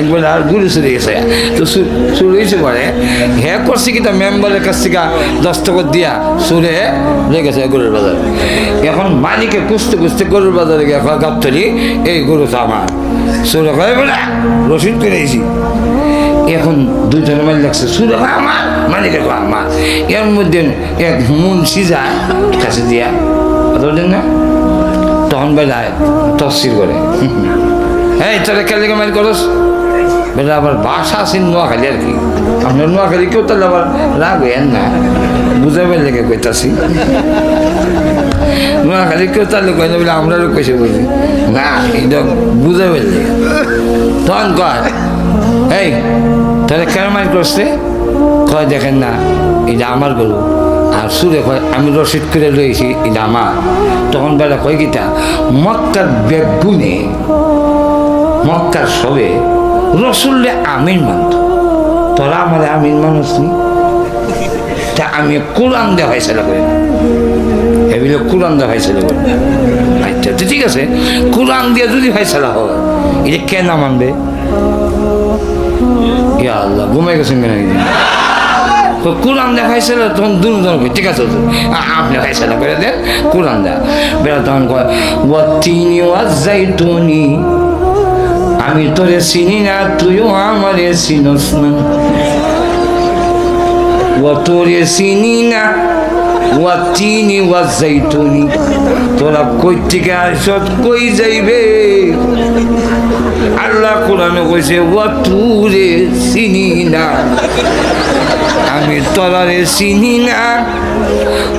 একবার আর গুরু চলে গেছে। তো হয়েছে পরে হ্যাঁ করছে কি তা মেম্বারের কাছ থেকে দস্তখত দিয়া সুরে লেগেছে গরুর বাজার। এখন মালিকে কুস্তে কুস্তে গরুর বাজারে গিয়ে গাবতলি, এই গরু তো আমার। সুরে কয়ে বলে, রসিদ করে এখন দুজনে মাইল লাগছে, সুরে আমার মালিকের আমার। এর মধ্যে এক মুন্সি যায় কাছে দিয়া বুঝলেন না? তখন বেলায় তফসিল করে। হ্যাঁ তাহলে কেলে মাইল করস? বেলা আবার বাসা আছে নোয়াখালী আর কি। আপনার নোয়াখালী কেউ তাহলে আবার রাগ হইয়েন না? বুঝাবার লেগে কইতাছি। নোয়াখালী কেউ তাহলে কই না বলে আমরাও কইছে বুঝি না, এটা বুঝাবার লেগে। তখন কয়, এই, তাহলে কেন মাইল করছে? কয়, দেখেন না, এটা আমার গরু। আর সুরে কয়, আমি রসিদ করে রয়েছি এটা আমার। তখন বেলা কয় গীতা মক্কার বেগুনে, মক্কার সবে রসুল্লে আমিন মানত। তোরা আমার আমিন মানুষ নি তা আমি কোরআন দেওয়া হয়েছিল করে। এগুলো কোরআন দেওয়া হয়েছিল করে। আচ্ছা তো ঠিক আছে। কোরআন দিয়ে যদি ফেসলা হয় এটা কেন মানবে? আল্লাহ ঘুমে গেছেন কেন কোরআন দেখাইছিল তখন দুজন ঠিক আছে আপনি ফেসলা করে দেন কোরআন দেয়া বেড়া তখন কয় ওয়াতিনি ওয়াজাইতুনি আমি তোরে চিনি না, তুইও আমারে চিনস না। ও তোরে চিনি না ওয়াতিনি ওয়াজাইতুনি তোরা কই থেকে আসত কই যাইবে? আল্লাহ কোরআনে কইছে ওয়াতুরে চিনি না। আমি তরারে চিনি না।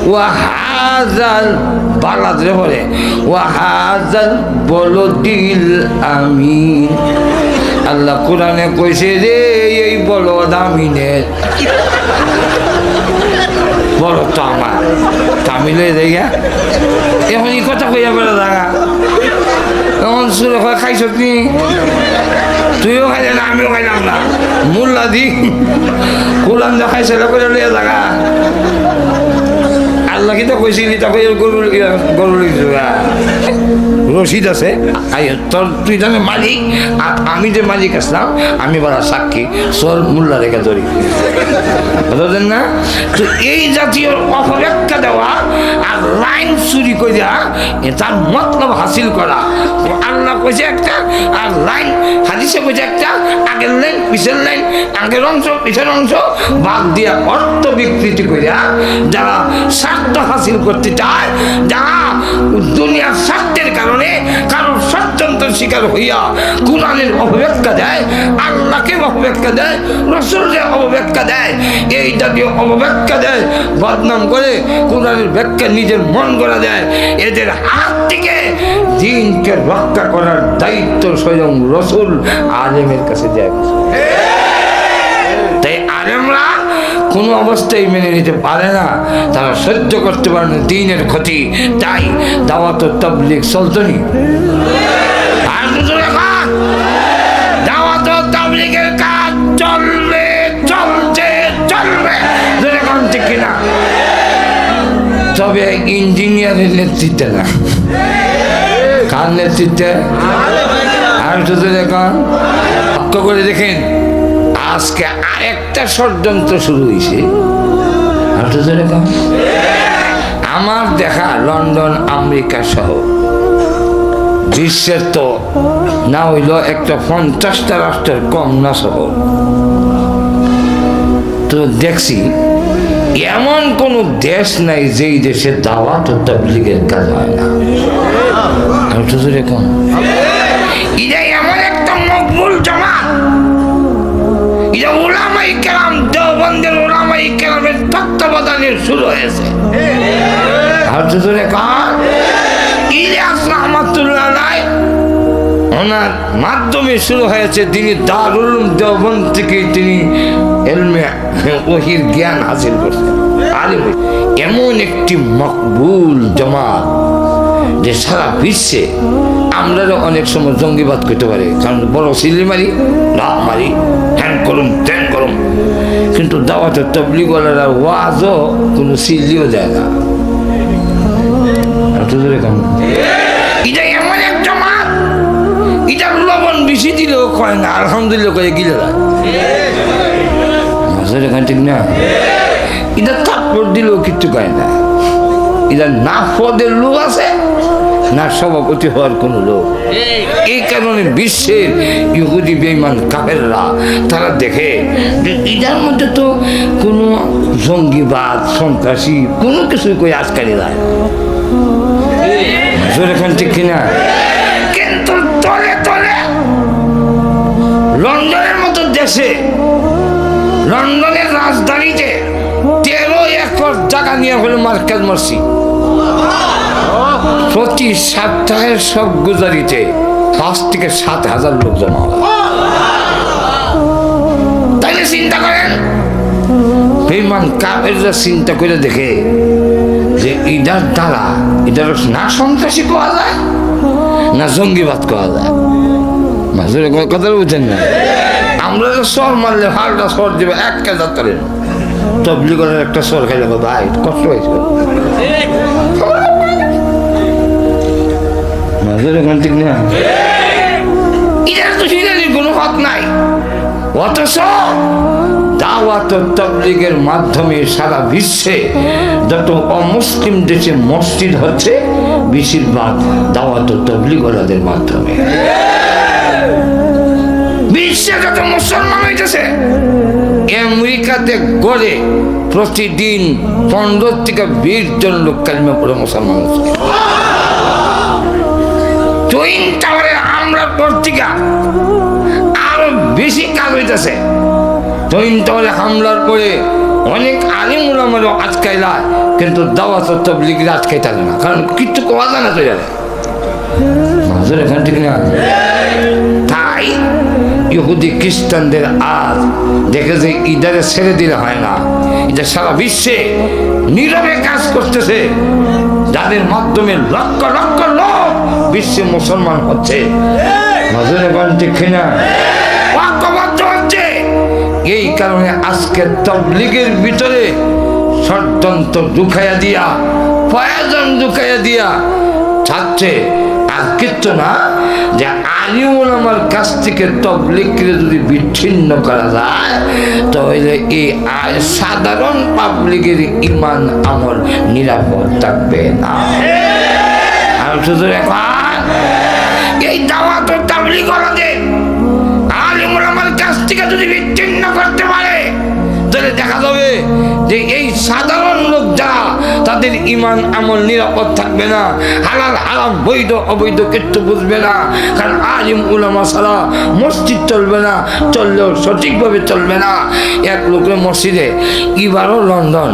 ওয়াহাজাল বালাদরে বলে ওয়াহাজাল বলো দিল আমি আল্লাহ কোরআনে কইছে রে এই বলো দামিনের বড় তো আমার তামিলে দেখা এখন এই কথা কইয়া বেড়া দেখা এখন সুরে খাই খাইছ তুমি তুইও খাইলে না, আমিও খাইলাম না। মোল্লা দি। কোরআন দেখাইছে করে লিয়ে জাগা আল্লাহ কি তো কইছিলি তাকে গরু গরু রশিদ আছে। তোর তুই জানে মালিক? আর আমি যে মালিক আসলাম আমি বলা সাক্ষী। সর মোল্লা রেখে ধরি। বুঝলেন না? তো এই জাতীয় অপব্যাখ্যা দেওয়া আর লাইন চুরি করে দেওয়া এ তার মতলব হাসিল করা। আল্লাহ কইছে একটা আর লাইন, হাদিসে কইছে একটা, আগের লাইন, পিছের লাইন, আগের অংশ, পিছের অংশ বাদ দিয়া অর্থ বিকৃতি করিয়া যারা স্বার্থ হাসিল করতে চায়, যারা দুনিয়ার স্বার্থের কারণে কারোর ষড়যন্ত্র শিকার হইয়া কোরআনের অপব্যাখ্যা দেয় আল্লাহকে অপব্যাখ্যা দেয় রসুলকে অপব্যাখ্যা দেয় এই জাতীয় অপব্যাখ্যা দেয়, বদনাম করে কোরআনের ব্যাখ্যা নিজের মন করা দেয়। এদের হাত থেকে দিনকে রক্ষা করার দায়িত্ব স্বয়ং রসুল আলেমের কাছে দেয় তাই আলেমরা কোনো অবস্থায় মেনে নিতে পারে না। তারা সহ্য করতে পারে না, দিনের ক্ষতি। তাই দাওয়াত ও তবলিগ চলতনি তবে ইঞ্জিনিয়ারের নেতৃত্বে না। কার নেতৃত্বে? আর দুটো রেখা লক্ষ্য করে দেখেন, আজকে আরেকটা ষড়যন্ত্র শুরু হয়েছে। আর দুটো রেখা আমার দেখা লন্ডন, আমেরিকা সহ। বিশ্বের তো না হইল একটা পঞ্চাশটা রাষ্ট্রের কম না সহ। তো দেখছি এমন কোন দেশ নাই যেই দেশে দাওয়াত ও তাবলিগের কাজ হয় না। এটা এমন একটা মকবুল জামাত। এটা ওলামাই কেরাম দেওবন্দের ওলামাই কেরামের তত্ত্বাবধানে শুরু হয়েছে। আর ওনার মাধ্যমে শুরু হয়েছে তিনি দারুল দেওবন থেকে তিনি এলমে ওহির জ্ঞান হাসিল করছেন। আলিম এমন একটি মকবুল জমাত যে সারা বিশ্বে আমরা অনেক সময় জঙ্গিবাদ করতে পারি। কারণ বড় সিলি মারি রাত মারি হ্যান করুম ত্যান করুম কিন্তু দাওয়াতে তবলিগলারা ওয়াজও কোনো সিলিও যায় না। বেশি দিলেও কয় না, আলহামদুলিল্লাহ কয়ে গিলে এখান ঠিক না? এটা থাপ্পড় দিলেও কিচ্ছু কয় না। এটা না পদের লোক আছে, না সভাপতি হওয়ার কোনো লোক এই কারণে বিশ্বের ইহুদি বেইমান কাফেররা, তারা দেখে যে এটার মধ্যে তো কোনো জঙ্গিবাদ, সন্ত্রাসী, কোনো কিছুই কই আজকালি যায় এখন ঠিক কিনা দেশে লন্ডনের রাজধানীতে তেরো একর জায়গা নিয়ে হলো মার্কেট মসজিদ প্রতি সপ্তাহের সব গুজারিতে পাঁচ থেকে সাত হাজার লোক জমা তাইলে চিন্তা করেন বেমান কাপেররা চিন্তা করে দেখে যে ইটার দ্বারা ইটার না সন্ত্রাসী পাওয়া যায়, না জঙ্গিবাদ পাওয়া যায়। মাঝে কথা বুঝছেন না? আমরা তো সর মারলে হালটা সর দেবে, এক কাজ করেন তবলিগের একটা সর খাইলে ভাই কষ্ট হয়েছে। ঠিক না এটার তো হিরানির কোনো হক নাই। অথচ দাওয়াত তবলিগের মাধ্যমে সারা বিশ্বে যত অমুসলিম দেশে মসজিদ হচ্ছে, বেশিরভাগ দাওয়াত ও তবলিগলাদের মাধ্যমে। বিশ্বে যত মুসলমান হইতেছে আমেরিকাতে গড়ে প্রতিদিন পনেরো থেকে বিশ জন লোক কালিমা পড়ে মুসলমান টুইন টাওয়ারে আমরা পত্রিকা আরও বেশি কাজ হইতেছে। টুইন টাওয়ারে হামলার পরে অনেক আলিম উলামারও আটকাইলা, কিন্তু দাওয়াত তবলিগরা আটকাইতে না, কারণ কিচ্ছু কোয়া জানা তো মাঝের এখান থেকে তাই ইহুদি খ্রিস্টানদের আজ দেখে যে ইদারে ছেড়ে দিলে হয় না। এটা সারা বিশ্বে নীরবে কাজ করতেছে। যাদের মাধ্যমে লক্ষ লক্ষ লোক বিশ্বে মুসলমান হচ্ছে। এই কারণে আজকে তবলিগের ভিতরে ষড়যন্ত্র ঢুকাইয়া দিয়া, প্রয়োজন ঢুকাইয়া দিয়া ছাড়ছে। আর কিচ্ছু না যে আলিমুল আমার কাছ থেকে তবলিগকে যদি বিচ্ছিন্ন করা যায়, তাহলে এই সাধারণ পাবলিকের ইমান, আমল নিরাপদ থাকবে না। আর শুধু এখন, এই দাওয়াত তাবলিগ ওলাদের আলিমুল আমার কাছ থেকে যদি বিচ্ছিন্ন করতে পারে, তাহলে দেখা যাবে যে এই সাধারণ লোক যারা তাদের ইমান আমল নিরাপদ থাকবে না, হালাল, হারাম, বৈধ, অবৈধ কিচ্ছু বুঝবে না, কারণ আলিম উলামা ছাড়া মসজিদ চলবে না, চললেও সঠিকভাবে চলবে না। এক লোকের মসজিদে, এবারও লন্ডন।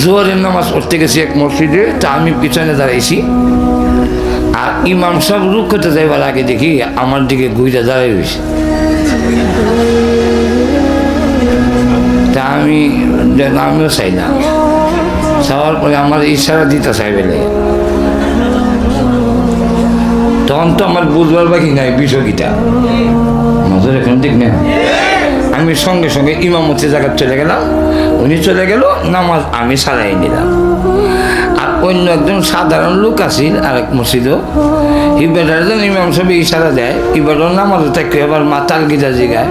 জোয়ারের নামাজ পড়তে গেছি এক মসজিদে, তা আমি পিছনে দাঁড়াইছি। আর ইমাম সব রুখ করতে যাইবার আগে দেখি আমার দিকে ঘুরে দাঁড়াই রয়েছে তা আমি আমিও চাই না। চাওয়ার পরে আমার ইশারা দিতে চাই বেলে। তখন তো আমার বুঝবার বাকি নাই বিষয়টা নজর এখন ঠিক না আমি সঙ্গে সঙ্গে ইমামতি জায়গা চলে গেলাম। উনি চলে গেল, নামাজ আমি সারাই নিলাম। আর অন্য একজন সাধারণ লোক আছিল, আরেক মসজিদও ইবেটার যেন ইমাম সাহেব ইশারা দেয় ইবেটার নামাজ থাকে এবার মাতাল গিজা জিগায়।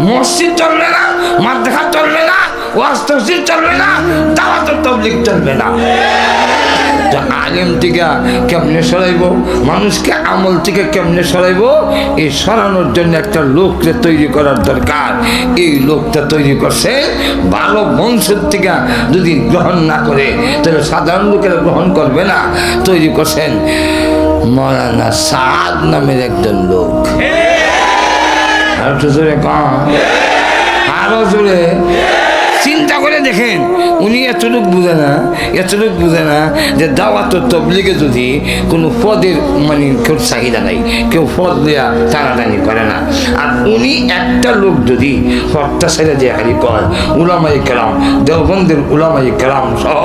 মসজিদ চলবে না, মাদ্রাসা চলবে না, ওয়াজ তফসির চলবে না, দাওয়াত তবলিগ চলবে না। আলেম থেকে কেমনে সরাইব? মানুষকে আমল থেকে কেমনে সরাইব? এই সরানোর জন্য একটা লোককে তৈরি করার দরকার। এই লোকটা তৈরি করছে ভালো বংশের থেকে যদি গ্রহণ না করে, তাহলে সাধারণ লোকেরা গ্রহণ করবে না। তৈরি করছেন মৌলানা সাদ নামের একজন লোক। আর জোরে কম আরও জোরে। চিন্তা করে দেখেন, উনি এতটুক বুঝে না, এতটুক বুঝে না যে দাওয়াত তবলিগে যদি কোনো পদের মানে কেউ চাহিদা নাই, কেউ পদ দেওয়া টানাটানি করে না। আর উনি একটা লোক যদি হত্যা ছেড়ে দিয়ে হারি কর উলামাই কেরাম, দেওবন্দের উলামাই কেরাম সহ,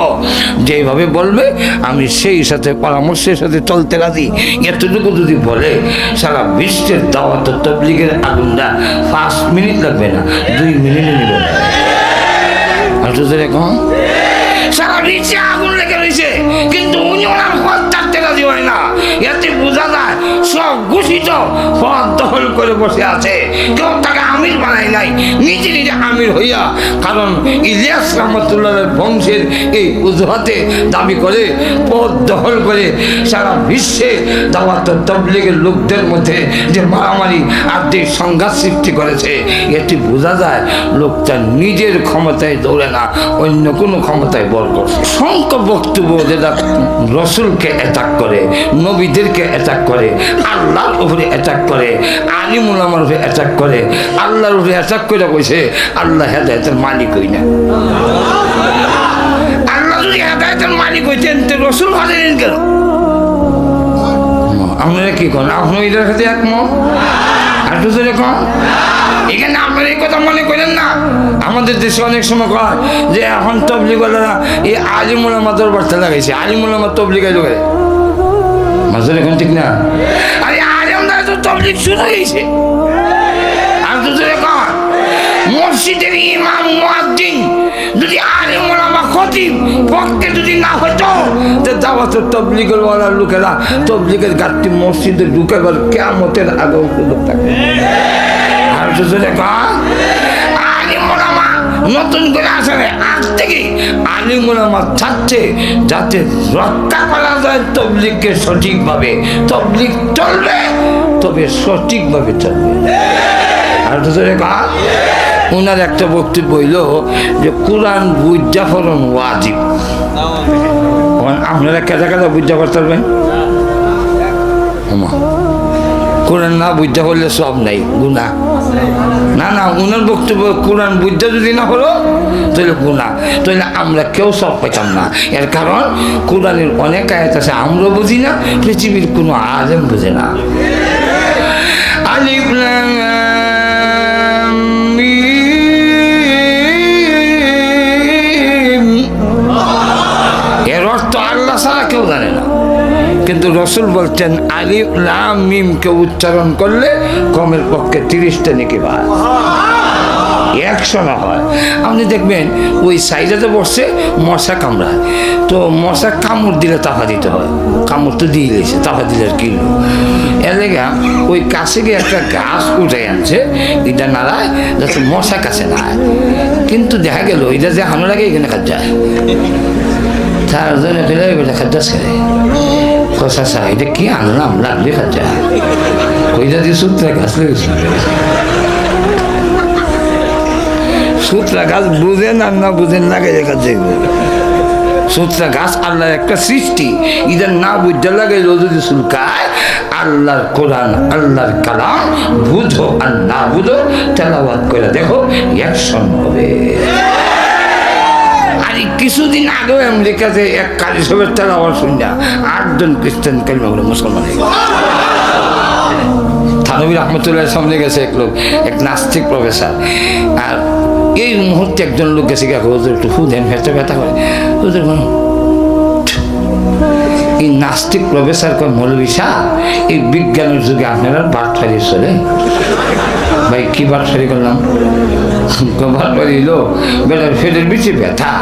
যেভাবে বলবে, আমি সেই সাথে পরামর্শের সাথে চলতে রাজি। এতটুকু যদি বলে, সারা বিশ্বের দাওয়াত তবলিগের আগুনটা পাঁচ মিনিট লাগবে না, দুই মিনিটে নেবে না। আর এরকম সারা বিশ্বে আগুন ঘোষিত দখল করে বসে আছে। কেউ তাকে আমির নাই, নিজে নিজে আমির হইয়া, কারণ ইলিয়াস বংশের এই উজুহাতে দাবি করে দখল করে সারা বিশ্বে দাওয়াত তবলিগের লোকদের মধ্যে যে মারামারি আর যে সংঘাত সৃষ্টি করেছে, এটি বোঝা যায় লোকটা নিজের ক্ষমতায় দৌড়ে না, অন্য কোনো ক্ষমতায় বল করছে। বক্তব্য যেটা রসুলকে অ্যাটাক করে, নবীদেরকে অ্যাটাক করে, আল্লাহর উপরে অ্যাটাক করে, আলিমুল আমার উপরে অ্যাটাক করে, আল্লাহর উপরে অ্যাটাক করে কইছে, আল্লাহ হেদায়তের মালিক হই না। আল্লাহ যদি হেদায়তের মালিক হইতেন, তো রসুল হাজারেন কেন? আপনারা কি করেন আপনি এটার সাথে একমত? আর জোরে কন? এখানে আপনারা এই কথা মনে করেন না। আমাদের দেশে অনেক সময় কয় যে এখন তবলিগলারা এই আলিমুল আমার দরবারটা লাগাইছে, আলিমুল আমার তবলিগ আইলো করে মাঝে এখন ঠিক না? আরে আলিমদারা তো তবলিগ শুরু হয়েছে আর তো কন মসজিদের ইমাম, মুয়াজ্জিন যদি আলিম ওলামা খতিব পক্ষে যদি না হতো তো দাওয়াত তবলিগের ওয়ালা লোকেরা তবলিগের গাড়ি মসজিদে ঢুকাবার কেমতের আগেও সুযোগ থাকে আর তো ওলামা নতুন করে আসলে আজ থেকে আলিম ওলামা চাচ্ছে যাতে রক্ষা করা যায় তবলিগকে সঠিকভাবে। তবলিগ চলবে তবে সঠিকভাবে চলবে। আর জোরে ওনার একটা বক্তব্য হইল যে কোরআন ফলন ওয়াজিব। আপনারা কেদা কেদা বুঝা করতে পারবেন? কোরআন না বুঝা করলে সব নাই গুণা না না ওনার বক্তব্য কোরআন বুঝতে যদি না হলো তাহলে গুণা তাহলে আমরা কেউ সব পেতাম না। এর কারণ কোরআনের অনেক আয়াত আছে আমরা বুঝি না, পৃথিবীর কোনো আলেম বুঝে না। মিম। এর অর্থ আল্লাহ ছাড়া কেউ জানে না কিন্তু রসুল বলছেন, আলিফ লাম মিমকে উচ্চারণ করলে কমের পক্ষে তিরিশটা নাকি পায় একশো না হয়। আপনি দেখবেন, ওই সাইডেতে বসছে, মশা কামড়ায়। তো মশা কামড় দিলে তাফা দিতে হয়। কামড় তো দিয়ে দিয়েছে তাফা দিলে আর কিনলো এর লেগা ওই কাছে গিয়ে একটা গাছ উঠে আনছে, এটা নাড়ায়, যাতে মশা কাছে না। কিন্তু দেখা গেল, এটা যে হানো লাগে, এখানে কাজ যায় ফেলে খাদ্য ছেড়ে সা এটা কি আনলাম লাগবে খাদ্যা ওইটা দিয়ে সূত্রে গাছ লেগেছে সুতরা গাছ বুঝেন আর না বুঝেন না লাগে কাছে সুতরা গাছ আল্লাহর একটা সৃষ্টি। ইদের না বুঝতে লাগে যদি সুলকায় আল্লাহর কোরআন, আল্লাহর কালাম বুঝো আর না বুঝো তেলাবাদ করে দেখো অ্যাকশন হবে। আর কিছুদিন আগেও আমেরিকাতে এক কালী সবের তেলাবাদ শুনলা আটজন খ্রিস্টান বলে মুসলমান গেল। থানবী রহমতুল্লাহ সামনে গেছে এক লোক, এক নাস্তিক প্রফেসর আর এই মুহূর্তে একজন লোক গেছে গা, হুজুর, একটু হুদেন দেন ভেতর ব্যথা করে। হুজুর এই নাস্তিক প্রফেসর মৌলবী শাহ এই বিজ্ঞানের যুগে আপনারা বাট দিয়ে চলে ভাই, কি বাট ফারি করলাম? বাট ফারিল বেটার ফেটের বেশি ব্যথা।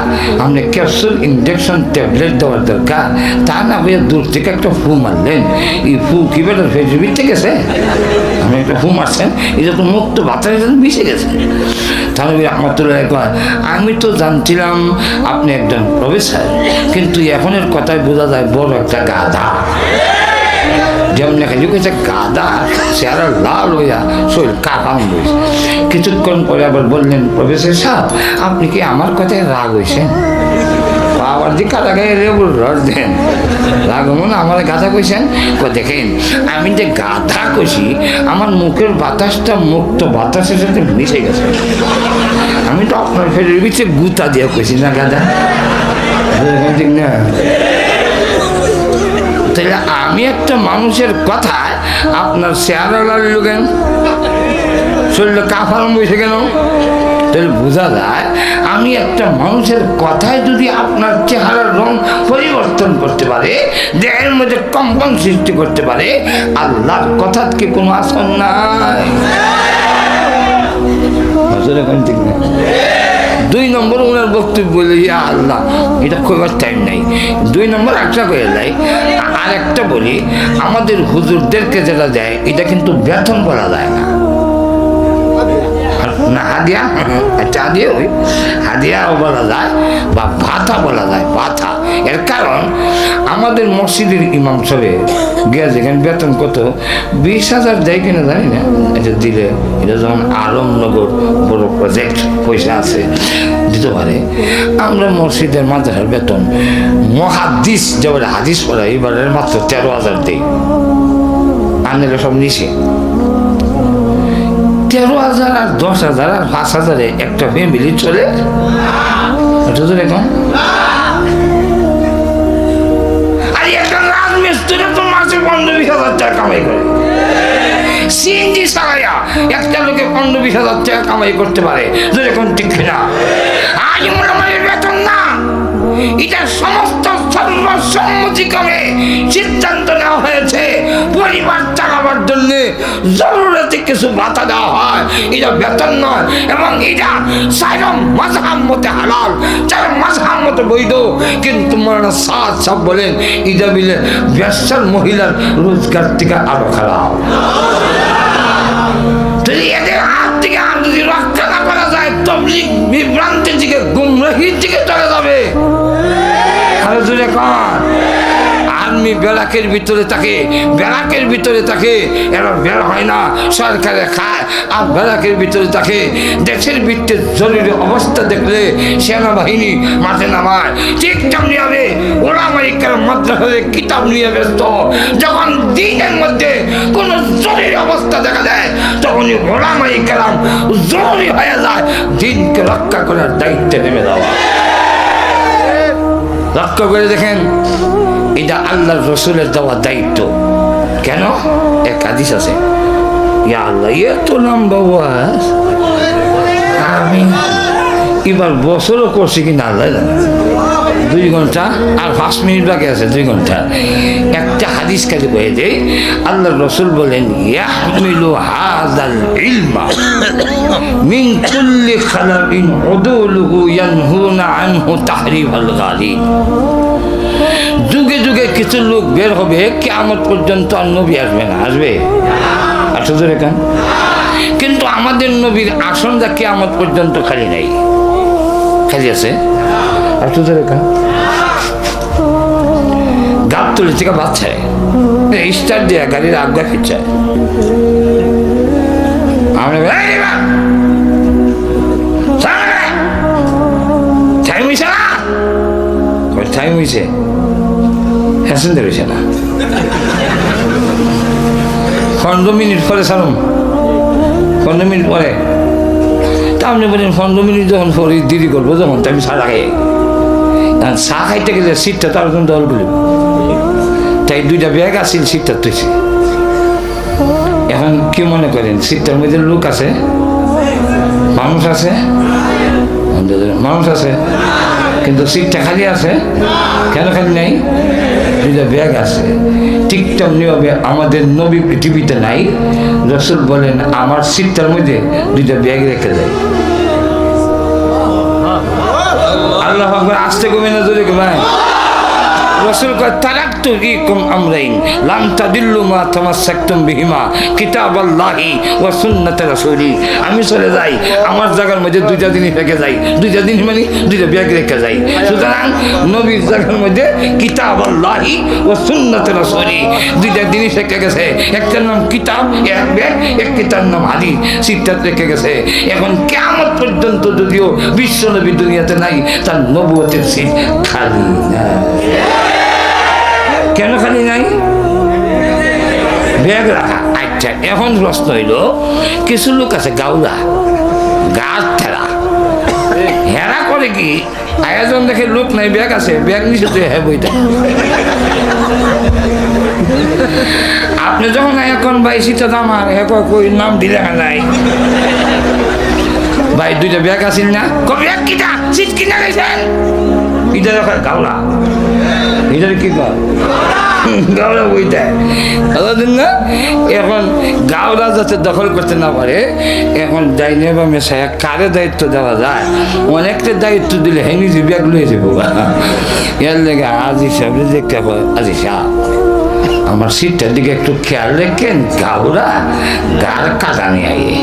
আপনি ক্যাপসুল ইনজেকশন ট্যাবলেট দেওয়ার দরকার। তা না ভাইয়া দূর থেকে একটা ফু মারলেন। এই ফু কি বেটার ফেটের ভিতরে গেছে? আপনি একটা ফু মারছেন এটা তো মুক্ত সাথে মিশে গেছে। তাহলে রহমতুল্লাহ কয় আমি তো জানছিলাম আপনি একজন প্রফেসর কিন্তু এখনের কথায় বোঝা যায় বড় একটা গাধা। যেমন দেখা গেছে গাদা চেহারা লাল হইয়া শরীর কাকাম হয়েছে কিছুক্ষণ পরে আবার বললেন, প্রফেসর সাহেব, আপনি কি আমার কথায় রাগ হয়েছেন আবার যে কাদা গায়ে রস দেন। রাগমন আমার গাধা কইছেন? দেখেন, আমি যে গাধা কষি আমার মুখের বাতাসটা মুক্ত বাতাসের সাথে মিশে গেছে। আমি তো আপনার ফেরের বিচে গুতা দিয়ে কইছি, না গাধা? এরকম ঠিক না। তাহলে আমি একটা মানুষের কথায় আপনার চেহারা লাগল কেন শরীরে কাফার বসে কেন তাহলে বোঝা যায়, আমি একটা মানুষের কথায় যদি আপনার চেহারার রং পরিবর্তন করতে পারে, দেহের মধ্যে কম্পন সৃষ্টি করতে পারে, আল্লাহর কথা কি কোনো আসন নাই? ঠিক দুই নম্বর ওনার বক্তব্য বলে আল্লাহ, এটা কইবার টাইম নাই। দুই নম্বর একটা কয়ে যায় আর একটা বলি, আমাদের হুজুরদেরকে যেটা দেয়, এটা কিন্তু বেতন বলা যায় না। না, হাদিয়া? একটা হাদিয়া ওই হাদিয়াও বলা যায় বা ভাতা বলা যায়, ভাতা। এর কারণ আমাদের মসজিদের ইমাম সবে গিয়া যেখানে বেতন কত, বিশ হাজার দেয় কিনা জানি না। এটা দিলে, এটা যেমন আলমনগর বড় প্রজেক্ট পয়সা আছে, দিতে পারে। আমরা মসজিদের মাদ্রাসার বেতন মহাদিস যেবারে হাদিস পড়া এবারে মাত্র তেরো হাজার দিই। আনলে সব নিচে। তেরো হাজার আর দশ হাজার আর পাঁচ হাজারে একটা ফ্যামিলি চলে? এটা তো দেখুন পনেরো বিশ হাজার টাকা কামাই করে। সিএনজি চালাইয়া একটা লোকে পনেরো বিশ হাজার টাকা কামাই করতে পারে যেরকম ঠিক না আজ মোটামুটি বেতন না এটা সমস্ত সর্বসম্মতিক্রমে সিদ্ধান্ত নেওয়া হয়েছে। পরিবার চালাবার জন্য জরুরতে কিছু ভাতা দেওয়া হয়। এটা বেতন নয়, এবং এটা সাইরম মাঝহাম মতে হালাল। চার মাঝহাম মতে বৈধ। কিন্তু মরানা সাত সব বলেন এটা মিলে ব্যবসার মহিলার রোজগার থেকে আরও খারাপ। এদের হাত থেকে আর যদি রক্ষা না করা যায়, তবলিগ বিভ্রান্তির দিকে গুমরাহির দিকে চলে যাবে জোরে কর। আর্মি বেলাকের ভিতরে থাকে বেলাকের ভিতরে থাকে, এরা বের হয় না, সরকারে খায়, আর বেলাকের ভিতরে থাকে। দেশের ভিত্তিতে জরুরি অবস্থা দেখলে সেনাবাহিনী মাঠে নামায়। ঠিক তেমনি হবে ওরা আমেরিকার মাদ্রাসায় কিতাব নিয়ে ব্যস্ত। যখন দিনের মধ্যে কোনো জরুরি অবস্থা দেখা দেয়, তখনই ওরা আমেরিকার জরুরি হয়ে যায়, দিনকে রক্ষা করার দায়িত্বে নেমে দেওয়া লক্ষ্য করে দেখেন, এটা আল্লাহর রসুলের দেওয়া দায়িত্ব। কেন? এক হাদিস আছে, ইয়া আমি এবার বছরও করছি কিনা, আল্লাহ জানে। দুই ঘণ্টা আর পাঁচ মিনিট বাকি আছে, দুই ঘণ্টা। একটা হাদিস খালি বয়ে দেয় আল্লাহ রসুল বলেন যুগে যুগে কিছু লোক বের হবে কেমন পর্যন্ত আর নবী আসবে না, আসবে? আসো তো রেখা কিন্তু আমাদের নবীর আসনটা কেমন পর্যন্ত খালি নাই। খালি আছে? তো রেখা গাপ তুলে থেকে বাচ্চায় স্টার দেয়া গাড়ির আজ্ঞা খিচ্ছে আমরা বলি, "এই বাপ, সামনে আয়। টাইম হ্যাসেন্দার হইছে না। মিনিট পরে মিনিট পরে। তা আপনি বলেন পনেরো মিনিট যখন দেরি করব যখন আমি খাই আর চা খাইতে গেলে সিটটা তার জন্য দল বলি তাই দুইটা ব্যাগ আছিল সিটটা তুইছে এখন কি মনে করেন, সিটটার মধ্যে লোক আছে? মানুষ আছে? মানুষ আছে। কিন্তু সিটটা খালি আছে? কেন খালি নাই? দুইটা ব্যাগ আছে। ঠিক তেমনিভাবে আমাদের নবী পৃথিবীতে নাই। রসুল বলেন, আমার সিটটার মধ্যে দুইটা ব্যাগ রেখে দেয়। আল্লাহ আসতে কমে না যদি ভাই। রাসূলি আমি যাই, আমার মধ্যে দুইটা যাই। দুইটা মানে দুইটা ব্যাগ রেখে যাই। সুতরাং নবীর মধ্যে সুন্নাতে রাসূলি। দুইটা গেছে। একটার নাম কিতাব, এক কিতাব গেছে। এখন কেমন পর্যন্ত যদিও বিশ্ব নবী দুনিয়াতে নাই, তার নবুয়তের সিট খালি না কেন খালি নাই? ব্যাগ রাখা আচ্ছা এখন প্রশ্ন হইল, কিছু লোক আছে গাউলা গাছ ঠেলা। হেরা করে কি আয়োজন দেখে লোক নাই ব্যাগ আছে ব্যাগ নিচে তো হ্যাঁ বইটা আপনি যখন এখন ভাই, সীতা আমার এখন কই, নাম দিলে নাই। ভাই, দুইটা ব্যাগ আছিল না? ব্যাগ কিনা সিট কিনা গেছেন? এটা দেখা গাওলা এটার কি কর গাওলা বইটা বুঝলেন না এখন গাওলা যাতে দখল করতে না পারে, এখন ডাইনে বা মেশায় কারে দায়িত্ব দেওয়া যায়? অনেকটা দায়িত্ব দিলে হেনি যে ব্যাগ লয়ে যাব এর লেগে আজ হিসাবে দেখতে হয় আজ হিসাব আমার সিটটার দিকে একটু খেয়াল রেখেন, গাওরা গার কাটানি আইয়ে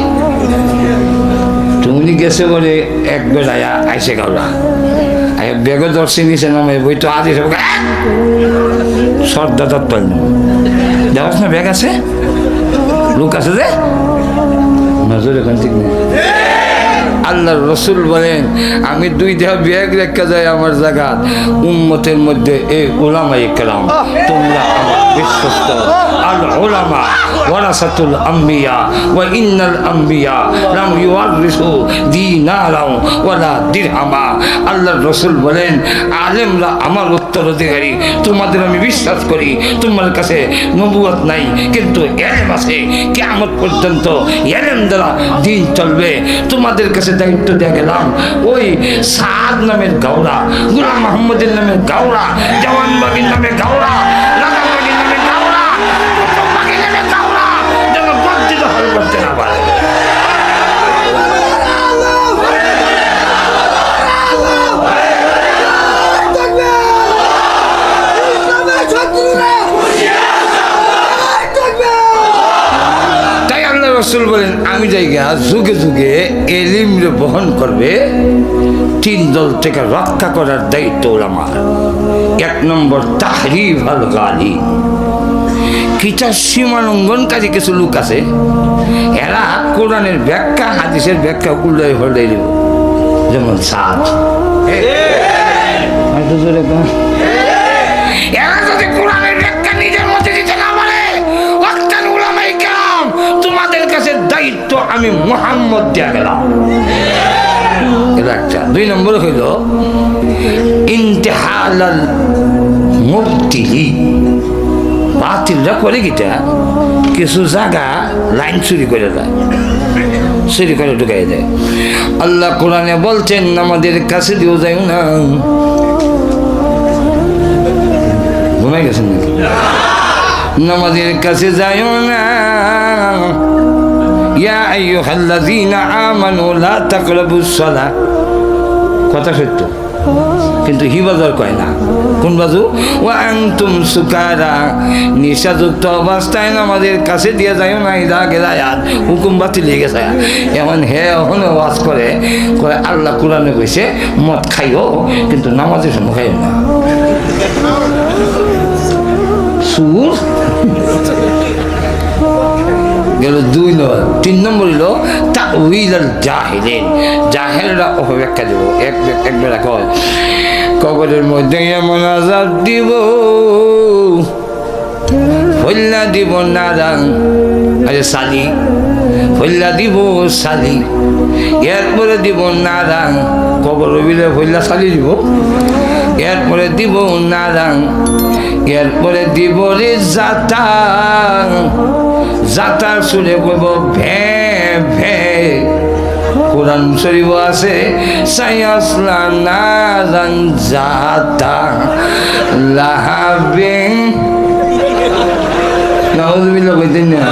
তুমি গেছে বলে এক বেলায় আইসে আয় বেগো দর্শি নিছে নামে বই তো আজ হিসাবে সর্দা তত্ত্ব দেওয়াস না, ব্যাগ আছে? লোক আছে যে? নজর এখন ঠিক আল্লাহ রসুল বলেন, আমি দুই দেহ ব্যাগ রেখে যাই আমার জায়গা উম্মতের মধ্যে এই ওলামাই কালাম তোমরা আমার বিশ্বস্ত আল ওলামা ওয়ারাসাতুল আম্বিয়া, ওয়া ইন্নাল আম্বিয়া লাম ইউয়ারিসু দিনারাও ওয়ালা দিরহামা। আল্লাহর রসুল বলেন, আলেমরা আমার উত্তরাধিকারী, তোমাদের আমি বিশ্বাস করি, তোমার কাছে নবুয়ত নাই, কিন্তু এলেম আছে কেমন পর্যন্ত এলেম দ্বারা দিন চলবে। তোমাদের কাছে দায়িত্ব দিয়ে গেলাম। ওই সাদ নামের গাওড়া গুলাম মোহাম্মদের নামের গাওড়া জওয়ানবাগির নামে গাওড়া রসুল বলেন আমি জায়গা যুগে যুগে এলিমরে বহন করবে তিন দল থেকে রক্ষা করার দায়িত্ব আমার। এক নম্বর তাহরিফ আল গালি। কিতাব সীমালঙ্ঘনকারী কিছু লোক আছে এরা কোরআনের ব্যাখ্যা হাদিসের ব্যাখ্যা উল্লাই হলে যেমন সাদ। আমি মোহাম্মদ দিয়া গেলাম। একটা দুই নম্বর হইল, ইন্তেহালাল মুক্তিলি বাতিলরা করে কিটা, কিছু জায়গা লাইন চুরি করে দেয়, চুরি করে ঢুকাই দেয়। আল্লাহ কোরআনে বলছেন, আমাদের কাছে দিও যাই না। ঘুমাই গেছেন নাকি? নামাজের কাছে যাইও না। ইয়া আইয়ুহাল্লাযীনা আমানু লা তাকরাবুস সালাহ। কথা সত্য? কিন্তু হি বাজার কয় না। কোন বাজু? ও আংতুম সুকারা। নিশাযুক্ত অবস্থায় আমাদের কাছে দিয়ে যাইও না, ইদা গেলায়াত হুকুম বাতিল হয়ে গেছে এমন হে এখন ওয়াজ করে, কয় আল্লাহ কোরআনে কইছে, মদ খাইও, কিন্তু নামাজের সময় খাইও না। সুর? গেল দুই নয় তিন নম্বর হলো তাউইল আল জাহিলিন। জাহেলরা অপব্যাখ্যা দেব। এক এক বেলা কয় কবরের মধ্যে এমন আজাদ দিব হল্লা দিব নারাং। আরে সালি। হল্লা দিব সালি। এরপরে দিব নারাং। কবর বিলে হল্লা সালি দিব। এরপরে দিব নারাং, এরপরে দিব রে জাতাং জাতার সুরে কইব ভে ভে। কোরআন শরীফ আছে, সাইয়াসলা নারাং জাতা লাহাবিং নাউজুবিল্লাহ কইতেন না।